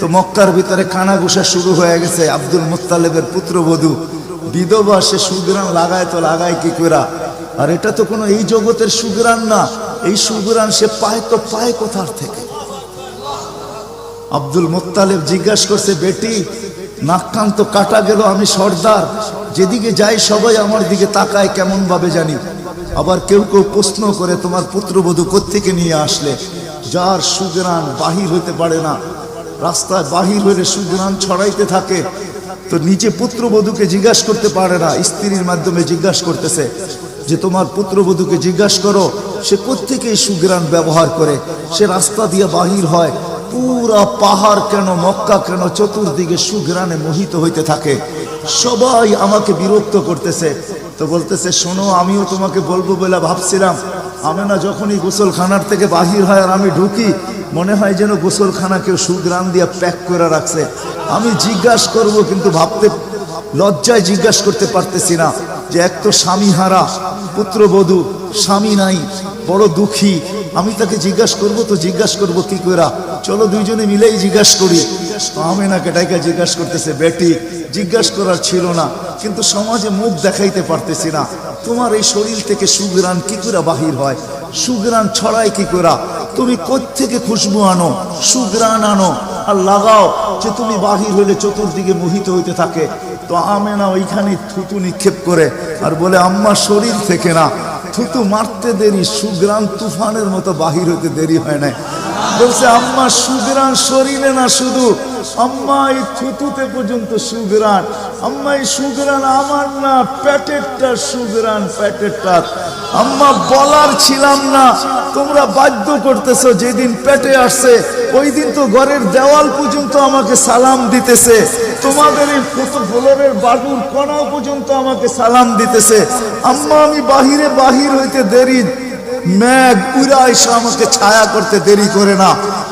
তো মক্কার ভিতরে কানাঘুষা শুরু হয়ে গেছে। আব্দুল মুত্তালেবের পুত্রবধূ, বিধবা, সে সুগ্রান লাগায় তো লাগায় কি করা আর এটা তো কোনো এই জগতের সুগ্রান না, এই সুগ্রান সে পায় তো পায় কোথার থেকে। আব্দুল মোত্তালেব জিজ্ঞাসা করছে, বেটি নাক্কান তো কাটা গেল, আমি সর্দার। যেদিকে যাই সবাই আমার দিকে তাকায় কেমন ভাবে জানি। আবার কেউ কেউ প্রশ্ন করে, তোমার পুত্রবধূ কোত্থেকে নিয়ে আসলে? যার সুগ্রান বাহির হইতে পারে না রাস্তায় বাহির হয়ে সুগ্রান ছড়াইতে থাকে। তো নিচে পুত্রবধূকে জিজ্ঞাসা করতে পারে না, স্ত্রীর মাধ্যমে জিজ্ঞাসা করতেছে যে, তোমার পুত্রবধূকে জিজ্ঞাসা করো, সে কোত্থেকে এই সুগ্রান ব্যবহার করে? সে রাস্তা দিয়ে বাহির হয়, পুরা পাহাড় কেন, মক্কা কেন, চতুর্দিকে সুগ্রানে মোহিত হইতে থাকে। সবাই আমাকে বিরক্ত করতেছে। তো বলতেছে, শোনো, আমিও তোমাকে বলব বলে ভাবছিলাম। আমি না যখনই গোসলখানার থেকে বাহির হয় আর আমি ঢুকি মনে হয় যেন গোসলখানা কেউ সুগ্রান দিয়ে প্যাক করে রাখছে। আমি জিজ্ঞাসা করব, কিন্তু ভাবতে লজ্জায় জিজ্ঞাসা করতে পারতেছি না যে এক তো স্বামী হারা পুত্রবধূ, স্বামী নাই, বড় দুঃখী। আমি তাকে জিজ্ঞাসা করব, তো জিজ্ঞাসা করব কি করা চলো দুইজনে মিলেই জিজ্ঞাসা করি। আমি না কেটাইকা জিজ্ঞাসা করতেছে, বেটি, জিজ্ঞাসা করার ছিল না, কিন্তু সমাজে মুখ দেখাইতে পারতেছি না। তোমার এই শরীর থেকে সুগ্রান কি করে বাহির হয়? সুগ্রান ছড়ায় কি করা তুমি থেকে খুশবু আনো? সুগ্রান আনো আর লাগাও যে তুমি বাহির হইলে চতুর্দিকে মোহিত হইতে থাকে। তো আমেনা ওইখানে থুতু নিক্ষেপ করে আর বলে, আম্মা, শরীর থেকে না। থুতু মারতে দেরি সুগ্রান তুফানের মতো বাহির হইতে দেরি হয় না বলছে, আম্মা সুগ্রান শরীরে না শুধু। আম্মা, এই থুতুতে পর্যন্ত সুগ্রান আম্মা, এই সুগ্রান আমার না প্যাটেরটা সুগ্রান প্যাটেরটা আম্মা, বলার ছিলাম না। তোমরা বাধ্য করতেছো, যেদিন পেটে আসছে ওই দিন তো ঘরের দেওয়াল পর্যন্ত আমাকে সালাম দিতেছে। তোমাদের এই কত ফ্লোরের বাটুর কণাও পর্যন্ত আমাকে সালাম দিতেছে। আম্মা, আমি বাহিরে বাহির হইতে দেরি। ম্যাগ উড়া এসে আমাকে ছায়া করতে দেরি করে না।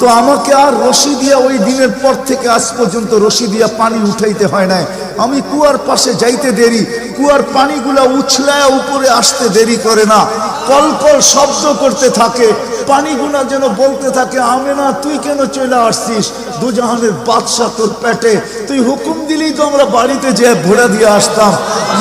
তো আমাকে আর রশি দিয়া ওই দিনের পর থেকে আজ পর্যন্ত রশি দিয়া পানি উঠাইতে হয় নাই। আমি কুয়ার পাশে যাইতে দেরি, কুয়ার পানিগুলা উছলায় উপরে আসতে দেরি করে না। কল কল শব্দ করতে থাকে পানিগুলা যেন বলতে থাকে আমি না তুই কেন চলে আসছিস? দুজাহানের বাদশাহ তোর পেটে। তুই হুকুম দিলেই তো আমরা বাড়িতে যে ভোড়া দিয়ে আসতাম।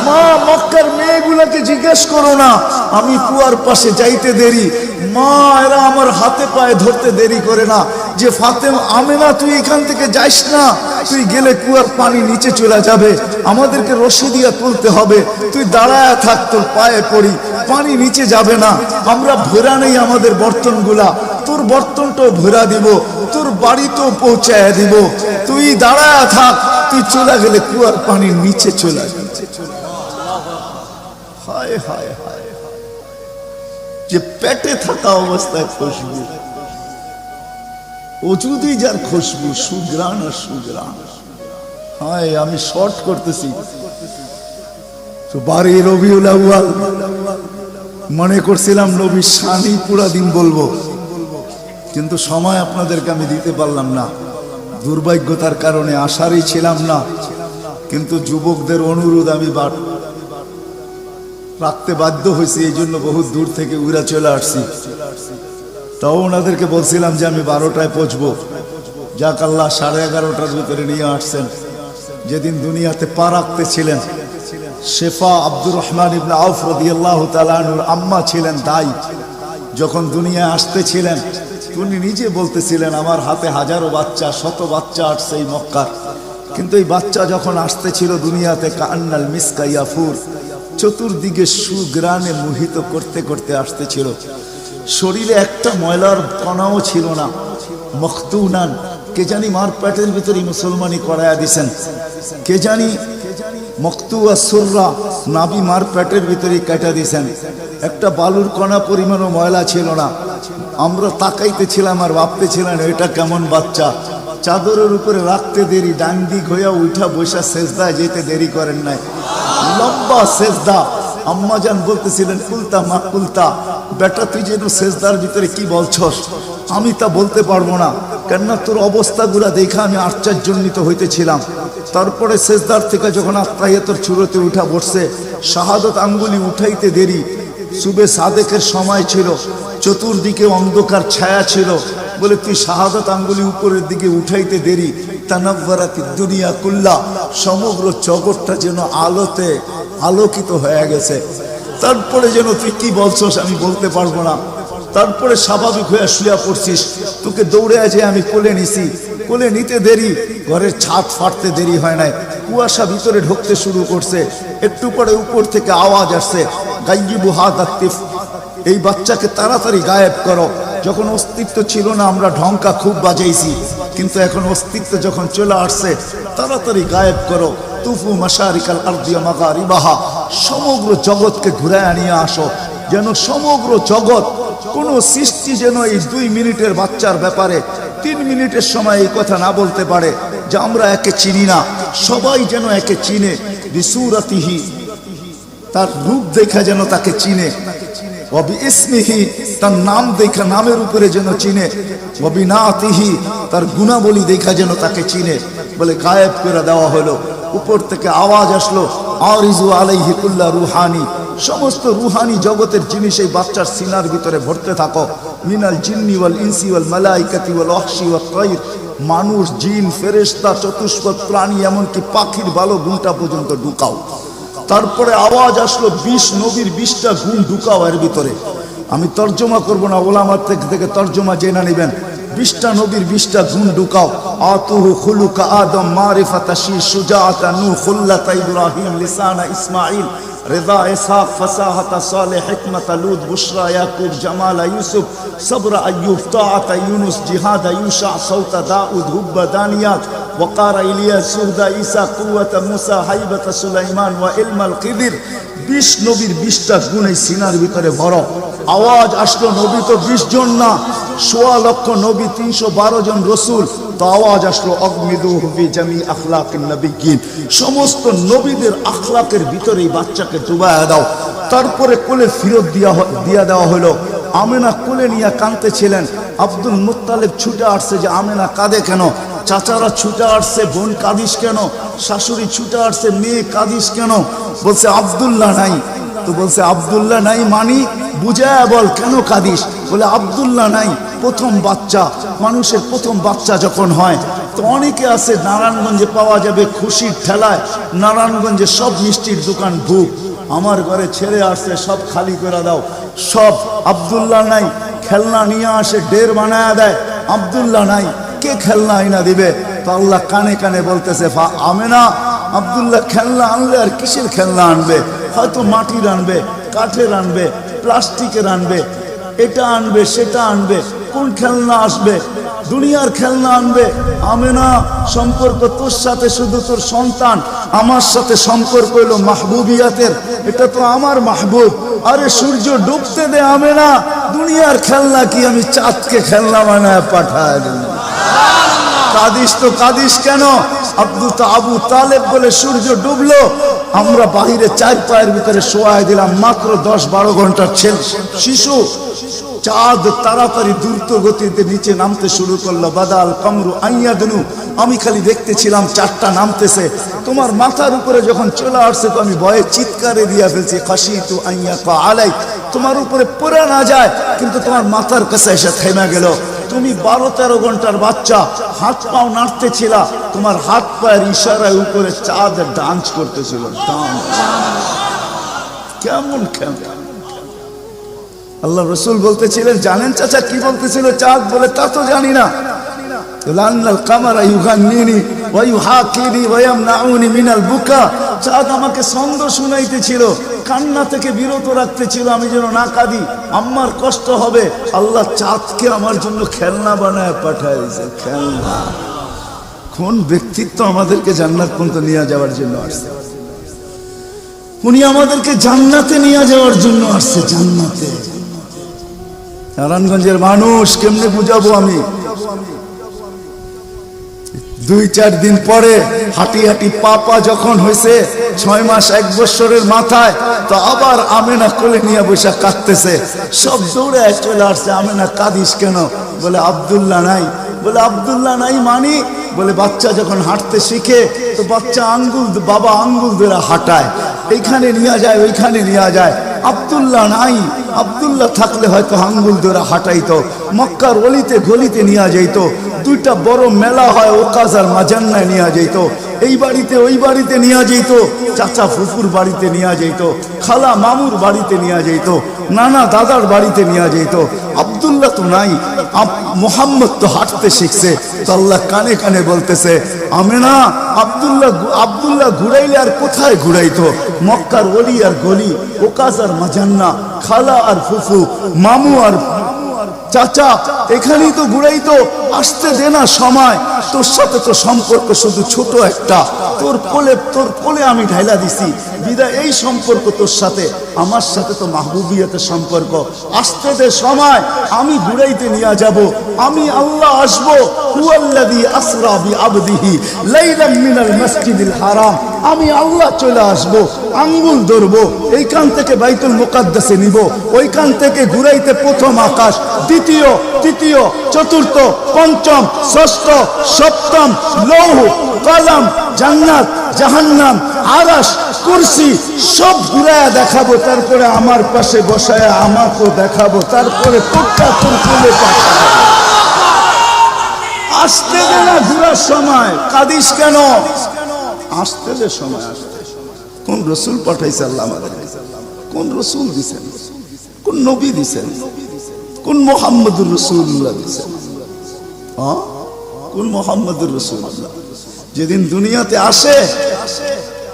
মা, মক্কার মেয়েগুলাকে জিজ্ঞেস করো না। আমি কুয়ার পাশে যাইতে দেরি মা, এরা আমার হাতে পায়ে ধরতে দেরি করে না। যে ফাতেম, আমেনা, তুই এখান থেকে যাইস না। তুই গেলে কুয়ার পানি নিচে চলে যাবে। আমাদেরকে রশি দিয়া তুলতে হবে। তুই দাঁড়ায় থাক, তোর পায়ে পড়ি। পানি নিচে যাবে না। আমরা ভরা নেই আমাদের বর্তনগুলা। তোর বর্তনটাও ভরা দিব। তোর বাড়িতেও পৌঁছায় দিব। তুই দাঁড়ায় থাক। তুই চলে গেলে কুয়ার পানি নিচে চলে যাবে। হায় হায় হায়। যে পেটে থাকা অবস্থায় খুশবু। অজুদি যার খুশবু, সুগ্রাণ আর সুগ্রাণ। হায়, আমি শর্ট করতেছি। তো বাড়ি রবিউল আউয়াল, মনে করছিলাম নবী শানি পুরা দিন বলব। কিন্তু সময় আপনাদেরকে আমি দিতে পারলাম না। দুর্ভাগ্যতার কারণে আসারই ছিলাম না। কিন্তু যুবকদের অনুরোধ আমি বাট রাখতে বাধ্য হয়েছি, এই জন্য বহু দূর থেকে উড়া চলে আসছি। তাও ওনাদেরকে বলছিলাম যে আমি বারোটায় পৌঁছবো। যাক আল্লাহ, সাড়ে এগারোটার ভিতরে নিয়ে আসছেন। যেদিন দুনিয়াতে পা রাখতে ছিলেন, শেফা আব্দুর রহমান ইবনা আউফ রদিয়াল্লাহ তালানুর আম্মা ছিলেন দাই যখন দুনিয়ায় আসতেছিলেন উনি নিজে বলতেছিলেন, আমার হাতে হাজারো বাচ্চা, শত বাচ্চা আসছে এই মক্কার। কিন্তু এই বাচ্চা যখন আসতেছিল দুনিয়াতে কান্নাল মিসকা ইয়াফুর চতুর্দিকে সুগ্রানে মোহিত করতে করতে আসতেছিল। শরীরে একটা ময়লার কণাও ছিল না। মখতুনান কে জানি মার প্যাটের ভিতরে মুসলমানি করায়া দিছেন। কে জানি মকতুয়া সুররা নাবি মার প্যাটের ভিতরে কেটে দিছেন। একটা বালুর কণা পরিমাণও ময়লা ছিল না। আমরা তাকাইতেছিলাম আর ভাবতেছিলাম, এটা কেমন বাচ্চা? চাদরের উপরে রাখতে দেরি, ডান দিক হইয়া উঠা বসা শেষদায় যেতে দেরি করেন নাই। লম্বা সেজদা। আম্মাজান বলতেছিলেন কুলতা মা কুলতা বেটা, তুই যেন সেজদার ভিতরে কি বলছস? আমি তা বলতে পারব না। কেননা তোর অবস্থাগুলা দেখে আমি আশ্চর্যজনিত হইতেছিলাম। তারপরে সেজদার থেকে যখন আত্মাহিয়তর চুরোতে উঠা বসছে, শাহাদত আঙ্গুলি উঠাইতে দেরি। সুবে সাদেকের সময় ছিল, চতুর্দিকে অন্ধকার ছায়া ছিল। বলে, তুই শাহাদত আঙ্গুলি উপরের দিকে উঠাইতে দেরি। দুনিয়া কুল্লা, সমগ্র জগৎটা যেন আলোতে আলোকিত হয়ে গেছে। তারপরে যেন তুই কি বলছস আমি বলতে পারব না। তারপরে স্বাভাবিক হয়ে শুয়া পড়ছিস। তোকে দৌড়ে আমি কোলে নিছি। কোলে নিতে দেরি, ঘরের ছাদ ফাটতে দেরি হয় নাই। কুয়াশা ভিতরে ঢুকতে শুরু করছে। একটু পরে উপর থেকে আওয়াজ আসছে গাইবু হাত এই বাচ্চাকে তাড়াতাড়ি গায়েব করো। যখন অস্তিত্ব ছিল না, আমরা ঢঙ্কা খুব বাজাইছি। কিন্তু এখন অস্তিত্ব যখন চলে আসছে, তাড়াতাড়ি গায়েব করো। তুফু মাসারিকাল আর্দিয়া সমগ্র জগৎকে ঘুরে আনিয়ে আসো। যেন সমগ্র জগৎ, কোন সৃষ্টি যেন এই দুই মিনিটের বাচ্চার ব্যাপারে, তিন মিনিটের সময় এই কথা না বলতে পারে, যে আমরা একে চিনি না। সবাই যেন একে চিনে। বিসুরাতিহি, তার রূপ দেখা যেন তাকে চিনে। তার নাম দেখা, নামের উপরে যেন চিনে। অবি নাতিহি, তার গুণাবলী দেখা যেন তাকে চিনে। বলে গায়েব করে দেওয়া হলো। উপর থেকে আওয়াজ আসলো, আরিজু আলাইহি কুল্লা রুহানি। সমস্ত রুহানি জগতের জিনিস এই বাচ্চার সিনার ভিতরে ভরতে থাকো। মিনাল জিন্নি ওয়াল ইনসি ওয়াল তাইর। মানুষ, জিন, ফেরেশতা, চতুষ্পদ, প্রাণী, এমনকি পাখির ভালো গুণটা পর্যন্ত ঢুকাও। তারপরে আওয়াজ আসলো বিশ নবীর বিশটা গুণ ঢুকাও এর ভিতরে। আমি তর্জমা করব না, ওলামার থেকে তর্জমা জেনে নেবেন। বিশটা নবীর বিশটা গুণ ঢুকাও। আতুহু খুলুকা আদম মারিফাতা শি সুজাতা নূহ খুল্লাতা ইব্রাহিম লিসানা ইসমাঈল। رضا إسحاق فصاحة صالح حكمة لوط بشرى يعقوب جمال يوسف صبر أيوب طاعة يونس جهاد يوشع صوت داود هب دانيات وقار إلياس سهد عيسى قوة موسى هيبة سليمان وعلم القدر বিশ নবীর বিশটা গুণ এই সিনার ভিতরে বড় আওয়াজ আসলো, নবী তো বিশ জন না, সোয়া লক্ষ নবী, তিনশো বারো জন রসুল। তো আওয়াজ আসলো অগ্নিদু হবি জামি আখলাক নবীগিন সমস্ত নবীদের আখলাকের ভিতরে এই বাচ্চাকে ডুবায়া দাও। তারপরে কোলে ফিরত দিয়া দিয়া দেওয়া হলো। আমেনা কোলে নিয়ে কাঁদতেছিলেন আব্দুল মুত্তালেব ছুটে আসছে যে, আমেনা কাঁদে কেন? চাচারা ছুটে আসছে, বোন কাঁদিস কেন? শাশুড়ি ছুটে আসছে, মেয়ে কাঁদিস কেন? বলছে, আব্দুল্লাহ নাই। তো বলছে, আব্দুল্লাহ নাই মানি? বুঝায় বল, কেন কাঁদিস? বলে, আবদুল্লাহ নাই, প্রথম বাচ্চা, মানুষের প্রথম বাচ্চা যখন হয়, তো অনেকে আছে নারায়ণগঞ্জে পাওয়া যাবে খুশির ঠেলায়, নারায়ণগঞ্জে সব মিষ্টির দোকান বুক আমার ঘরে ছেড়ে আসছে, সব খালি করে দাও। সব আব্দুল্লাহ নাই, খেলনা নিয়ে আসে ডের বানায় দেয়, আব্দুল্লাহ নাই। কে খেলনা আইনা দিবে? তো আল্লাহ কানে কানে বলতেছে, ফা আমেনা, আব্দুল্লাহ খেলনা আনলে আর কিসের খেলনা আনবে? হয়তো মাটির আনবে, কাঠের আনবে, প্লাস্টিকের আনবে, এটা আনবে, সেটা আনবে, কোন খেলনা আসবে? দুনিয়ার খেলনা আনবে। আমেনা, সম্পর্ক তোর সাথে শুধু তোর সন্তান, আমার সাথে সম্পর্ক হলো মাহবুবিয়াতের। এটা তো আমার মাহবুব। আরে সূর্য ডুবতে দে আমেনা, দুনিয়ার খেলনা কি আমি চাঁদকে খেলনা বানায় পাঠায় দিলাম? কাদিস তো কাদিস কেন? আব্দু তা আবু তালেব বলে সূর্য ডুবলো। আমরা বাহিরে চার পায়ের ভিতরে শোয়াই দিলাম মাত্র দশ বারো ঘণ্টার ছেলে। শিশু, চাঁদ তাড়াতাড়ি দ্রুত গতিতে নিচে নামতে শুরু করল। বাদাল, কমরু, আইয়া দিনু আমি খালি দেখতেছিলাম চারটা নামতেছে। তোমার মাথার উপরে যখন চলে আসছে তো আমি ভয়ে চিৎকারে দিয়া ফেলছি খাসি তু আইয়া কা আলাই। তোমার উপরে পড়ে না যায়, কিন্তু তোমার মাথার কাছে এসে থেমে গেল। তুমি বারো তেরো ঘণ্টার বাচ্চা, হাত পাও নাড়তে ছিল তোমার হাত পায়ের ইশারায় উপরে চাঁদ ডান্স করতেছিল কেমন কেমন? আল্লাহ রসুল বলতেছিলেন, জানেন চাচা কি বলতেছিল? চাঁদ বলে, তা তো জানি না। লাল কামারা ইউহান নিয়ে ওয়াইহাকিরি ওয়ামনাউনি মিনাল বুকা। চাঁদ আমাকে ছন্দ শুনাইতেছিল, কান্না থেকে বিরত রাখতেছিল, আমি যেন না কাঁদি। আমার কষ্ট হবে, আল্লাহ চাঁদকে আমার জন্য খেলনা বানায় পাঠাইছে, খেলনা। কোন ব্যক্তিত্ব আমাদেরকে জান্নাত পর্যন্ত নিয়ে যাওয়ার জন্য আসছে? উনি আমাদেরকে জান্নাতে নিয়ে যাওয়ার জন্য আসছে, জান্নাতে। নারায়ণগঞ্জের মানুষ কেমনে বুঝাবো আমি? দুই, চার দিন পরে হাঁটি হাঁটি পাপা যখন হয়েছে, ছয় মাস, এক বছরের মাথায়, তো আবার আমেনা কোলে নিয়ে বসে কাঁদতেছে। সব দৌড়ে চলে আসছে, আমেনা, কাঁদিস কেন? বলে, আবদুল্লাহ নাই। বলে, আবদুল্লাহ নাই মানি? বলে, বাচ্চা যখন হাঁটতে শিখে, তো বাচ্চা আঙ্গুল, বাবা আঙ্গুল ধরে হাঁটায়। এইখানে নিয়ে যায়, ওইখানে নিয়ে যায়। আবদুল্লাহ নাই। আবদুল্লাহ থাকলে হয়তো আঙ্গুল ধরে হাঁটাইতো, মক্কার অলিতে গলিতে নিয়ে যাইত, দুইটা বড় মেলা হয় ওকাজ আর মাজান্নায় নিয়ে যাইত, এই বাড়িতে ওই বাড়িতে নিয়ে যেত চাচা ফুফুর বাড়িতে নিয়ে যেত খালা মামুর বাড়িতে নিয়ে যেত নানা দাদার বাড়িতে নিয়ে যেত আবদুল্লাহ তো নাই মোহাম্মদ তো হাঁটতে শিখছে, তো আল্লাহ কানে কানে বলতেছে আমি না আবদুল্লাহ আবদুল্লাহ ঘুরাইলে আর কোথায় ঘুরাইতো, মক্কার অলি আর গলি ওকাজ আর মাজান্না খালা আর ফুফু, মামু আর চাচা, এখানেই তো ঘুরাই তো, আসতে দে না সময়। তোর সাথে তো সম্পর্ক শুধু ছোট একটা। তোর কোলে তোর কোলে আমি ঢাইলা দিছি। বিদায়, এই সম্পর্ক তোর সাথে। আমার সাথে তো মাহবুবিয়াতের সম্পর্ক। আসতে দে সময়, আমি ঘুরাইতে নিয়ে যাব। আমি আল্লাহ আসব। হুয়াল্লাযী আসরা বি আবদিহি লাইলাম মিনাল মসজিদিল হারাম। আমি আল্লাহ চলে আসব, আঙ্গুল ধরবো, এইখান থেকে বাইতুল মুকাদ্দাসে নিব। ওইখান থেকে ঘুরাইতে প্রথম আকাশ, দ্বিতীয়, তৃতীয়, চতুর্থ, পঞ্চম, ষষ্ঠ, সপ্তম, লৌহ, কলম, জান্নাত, জাহান্নাম আরাস কুরসি সব ঘুরায়া দেখাবো, তারপরে আমার পাশে বসায় আমাকেও দেখাবো, তারপরে তোরটা তোর আসতে না ঘুরার সময়, কাদিস কেন? আসতে দে সময়, আসতে কোন রসুল পাঠাইছে আল্লাহ আমাদের? কোন রসুল দিছেন? কোন নবী দিছেন? কোন মোহাম্মদুর রসুল্লাহ দিছেন? কোন মোহাম্মদুর রসুল্লাহ? যেদিন দুনিয়াতে আসে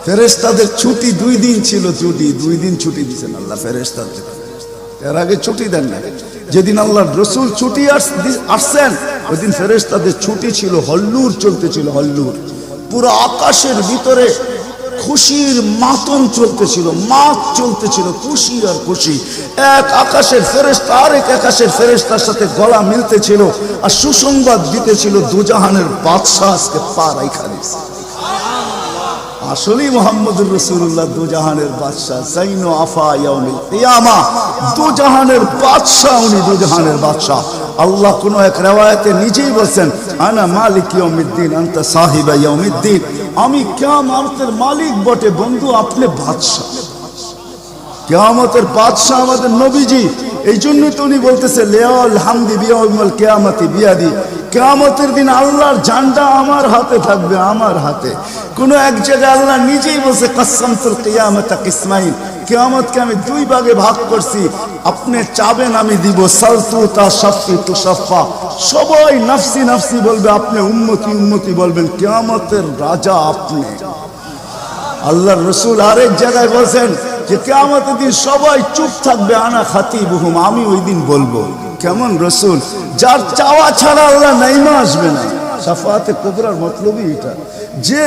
ফেরেস্তাদের ছুটি দুই দিন ছিল ছুটি, দুই দিন ছুটি দিছেন আল্লাহ ফেরেস্তাদের এর আগে ছুটি দেন না যেদিন আল্লাহ রসুল ছুটি আসছেন ওই দিন ফেরেস্তাদের ছুটি ছিল হল্লুর চলতেছিল হল্লুর। পুরো আকাশের ভিতরে খুশির মাতন চলতেছিল মাত চলতেছিল খুশি আর খুশি। এক আকাশের ফেরেস্তা আরেক আকাশের ফেরেস্তার সাথে গলা মিলতেছিল আর সুসংবাদ দিতেছিল দুজাহানের বাদশাহ আজকে পা রাইখা আসলেই মোহাম্মদুর রসুল্লাহ দুজাহানের বাদশাহ জাইন আফা ইয়াউমিল কিয়ামা। দুজাহানের বাদশাহ, উনি দুজাহানের বাদশাহ। আল্লাহ কোন এক রেওয়ায়তে নিজেই বলছেন, আনা মালিক ইয়াউমিদ্দিন, আনতা সাহিবা ইয়াউমিদ্দিন। আমি কিয়ামতের মালিক বটে, বন্ধু আপনি বাদশাহ। কেয়ামতের বাদশাহ আমাদের নবীজি। এই জন্য তো উনি বলতেছে লেয়াল হামদি বিয়াউল কেয়ামতি বিয়াদি। কেয়ামতের দিন আল্লাহর জানটা আমার হাতে থাকবে, আমার হাতে। কোন এক জায়গায় আল্লাহ নিজেই বলছে কাসামতুল কেয়ামতা কিসমাইল কেয়ামতকে আমি দুই ভাগে ভাগ করছি। আপনি চাবেন, আমি দিব। সালতু তা সাফি তু সাফা সবাই নাফসি নাফসি বলবে, আপনি উন্মতি উন্মতি বলবেন। কেয়ামতের রাজা আপনি। আল্লাহর রসুল আরেক জায়গায় বলছেন যে, কেয়ামতের দিন সবাই চুপ থাকবে, আনা খাতি বহুম আমি ওই দিন বলব। কেমন রসুল? যার চাওয়া ছাড়া আল্লাহ নাইমা আসবে না। সাফাতে কোবরার মতলবই এটা। যে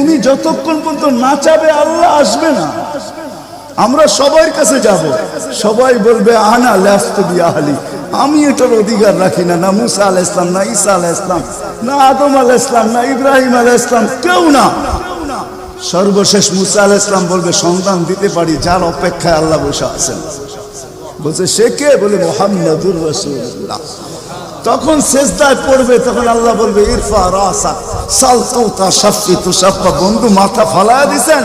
উনি যতক্ষণ পর্যন্ত না চাবে আল্লাহ আসবে না। আমরা সবার কাছে যাব। সবাই বলবে, আনা ল্যাস্ত আহলি আমি এটার অধিকার রাখি না। না মুসা আল ইসলাম না ঈসা আল ইসলাম না আদম আল ইসলাম না ইব্রাহিম আল ইসলাম কেউ না। সর্বশেষ মুসা আল ইসলাম বলবে, সন্তান দিতে পারি, যার অপেক্ষায় আল্লাহ বসে আছেন। বলছে, সে কে? বলে, মোহাম্মদুর রসুল্লাহ তখন শেষদায় পড়বে, তখন আল্লাহ বলবে, ইরফা রাসা সালতুতা শাফি তুষাফা বন্ধু, মাথা ফালায়া দিছেন।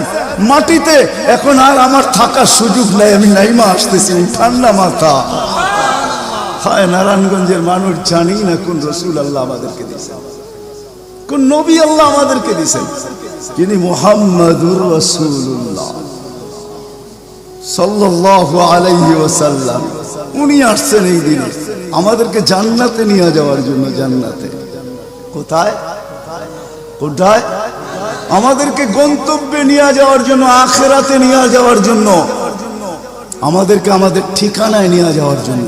মাটিতে এখন আর আমার থাকার সুযোগ নাই, আমি নাইমা আসতেছি ঠান্ডা মাথা। হায়, নারায়ণগঞ্জের মানুষ জানি না কোন রসুল আল্লাহ আমাদেরকে দিয়েছেন। কোন নবী আল্লাহ আমাদেরকে দিয়েছেন। যিনি মোহাম্মদুর রসুল্লাহ সাল্লাল্লাহু আলাইহি ওয়াসাল্লাম। উনি আসছেন এই আমাদেরকে জান্নাতে নিয়ে যাওয়ার জন্য জান্নাতে। কোথায়? কোথায়? আমাদেরকে গন্তব্যে নিয়ে যাওয়ার জন্য, আখেরাতে নিয়ে যাওয়ার জন্য। আমাদেরকে আমাদের ঠিকানায় নিয়ে যাওয়ার জন্য।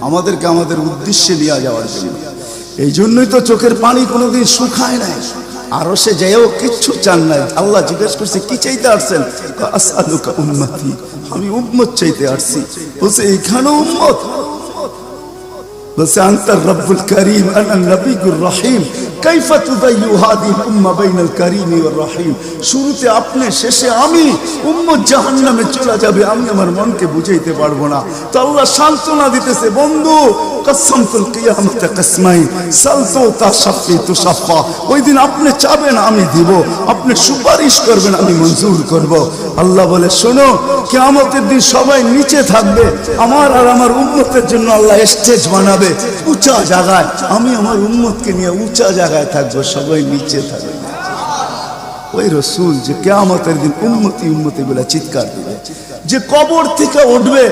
আমাদেরকে আমাদের উদ্দেশ্যে নিয়ে যাওয়ার জন্য। এই জন্যই তো চোখের পানি কোনোদিন শুকায় নাই। আরও সে যেও কিচ্ছু চান নাই। আল্লাহ জিজ্ঞেস করছে, কি চাইতে আসছেন? আসালুকা উম্মতি, আমি উম্মত চাইতে আসছি। বলছে এখানেও উম্মত? বলছে আন্তর রব্বুল করিম, আনা নবিগুর রহিম। কাইফা তুদাইয়ু হাদিল উম্মা বাইনাল করিম ওয়ার শুরুতে আপনি, শেষে আমি, উম্মত জাহান্নামে চলে যাবে, আমি আমার মনকে বুঝাইতে পারব না। তো আল্লাহ সান্ত্বনা দিতেছে, বন্ধু কসমতুল কিয়ামত কসমাই, সালতো তা সাফি তু সাফা। ওই দিন আপনি চাবেন, আমি দিব। আপনি সুপারিশ করবেন, আমি মঞ্জুর করব। আল্লাহ বলে, শোনো, কিয়ামতের দিন সবাই নিচে থাকবে। আমার আর আমার উম্মতের জন্য আল্লাহ স্টেজ বানাবে। উঁচা জায়গায়, আমি আমার উম্মতকে নিয়ে উঁচা জায়গায় থাকব, সবাই নিচে থাকবে। ওই রসুল যে কেয়ামতের দিন উন্মতি উন্মতি বলে চিৎকার দিবে। যে কবর থেকে উঠবে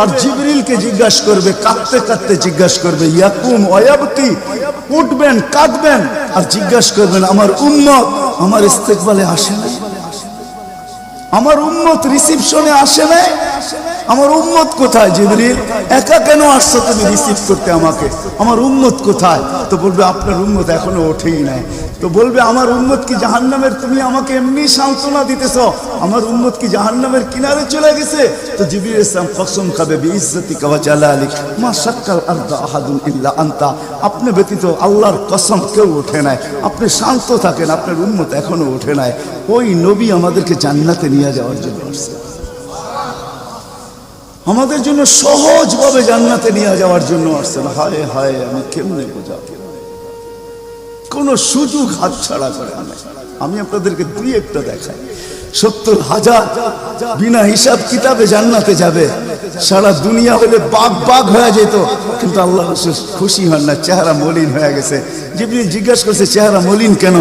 আর জিবরিলকে জিজ্ঞাসা করবে, কাঁদতে কাঁদতে জিজ্ঞাসা করবে, ইয়াকুম অয়াবতি উঠবেন, কাঁদবেন, আর জিজ্ঞাসা করবেন, আমার উম্মত আমার ইস্তেকবালে আসে না আমার উম্মত রিসিপশনে আসে না আমার উম্মত কোথায়, জিবরিল? একা কেন আসছো তুমি রিসিভ করতে আমাকে? আমার উম্মত কোথায়? তো বলবে, আপনার উম্মত এখনও ওঠেই নাই। তো বলবে, আমার উম্মত কি জাহান্নামের? তুমি আমাকে এমনি সান্ত্বনা দিতেছ। আমার উম্মত কি জাহান্নামের কিনারে চলে গেছে? তো জিবির ইসলাম কসম খাবে বিইজ্জতি কাওয়া জালালিক। মা শাক্কাল আরদা আহাদুন ইল্লা আনতা। আপনি ব্যতীত আল্লাহর কসম কেউ ওঠে নাই। আপনি শান্ত থাকেন, আপনার উম্মত এখনও ওঠে নাই। ওই নবী আমাদেরকে জান্নাতে নিয়ে যাওয়ার জন্য আসছে। আমাদের জন্য সহজভাবে জান্নাতে নিয়ে যাওয়ার জন্য আসছেন। হায় হায়, আমি কেমনে বোঝাবো? কোনো সুযোগ হাত ছাড়া করে আমি আপনাদেরকে দুই একটা দেখাই। সত্তর হাজার বিনা হিসাব কিতাবে জান্নাতে যাবে। সারা দুনিয়া হলে বাঘ বাঘ হয়ে যেত, কিন্তু আল্লাহ খুশি হন না, চেহারা মলিন হয়ে গেছে। যেমনি জিজ্ঞাসা করছে, চেহারা মলিন কেন?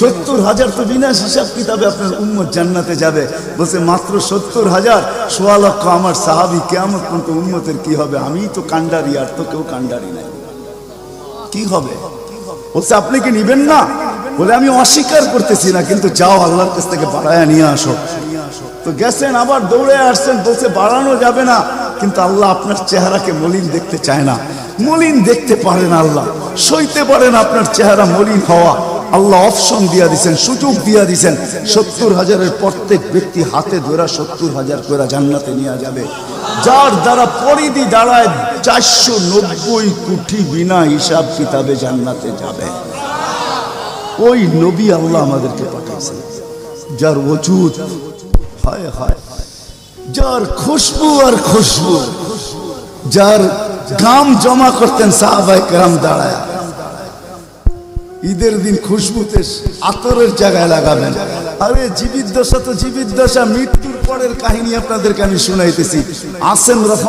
সত্তর হাজার তো বিনা হিসাব কিতাবে আপনার উম্মত জান্নাতে যাবে। বলছে, মাত্র সত্তর হাজার, সোয়া লক্ষ আমার সাহাবি কেমন পর্যন্ত উম্মতের কি হবে? আমি তো কান্ডারি আর তো কেউ কান্ডারি নাই। কি হবে? বলছে, আপনি কি নিবেন না? বলে, আমি অস্বীকার করতেছি না, কিন্তু যাও, আল্লাহর কাছ থেকে বাড়ায় নিয়ে আসো। তো গেছেন, আবার দৌড়ে আসছেন, বলছে, বাড়ানো যাবে না। কিন্তু আল্লাহ আপনার চেহারাকে মলিন দেখতে চায় না। মলিন দেখতে পারেন আল্লাহ। সইতে পারেন আপনার চেহারা মলিন হওয়া। আল্লাহ অপশন দিয়া দিছেন, সুযোগ দিয়া দিছেন, সত্তর হাজারের প্রত্যেক ব্যক্তি হাতে ধরা সত্তর হাজার করে জান্নাতে নিয়ে যাবে। যার দ্বারা পরিধি দাঁড়ায় চারশো নব্বই কোটি বিনা হিসাব কিতাবে জান্নাতে যাবে। ওই নবী আল্লাহ আমাদেরকে পাঠাইছেন, যার ওজুদ হায় হায়, যার খুশবু আর খুশবু, যার গাম জমা করতেন সাহাবাই কাম দাঁড়ায়। ঈদের দিন খুশবুতে আতরের জায়গায় লাগাবেন। আরে জীবিত দশা তো জীবিত দশা, মৃত্যুর পরের কাহিনী আপনাদেরকে আমি শুনাইতেছি। আসেন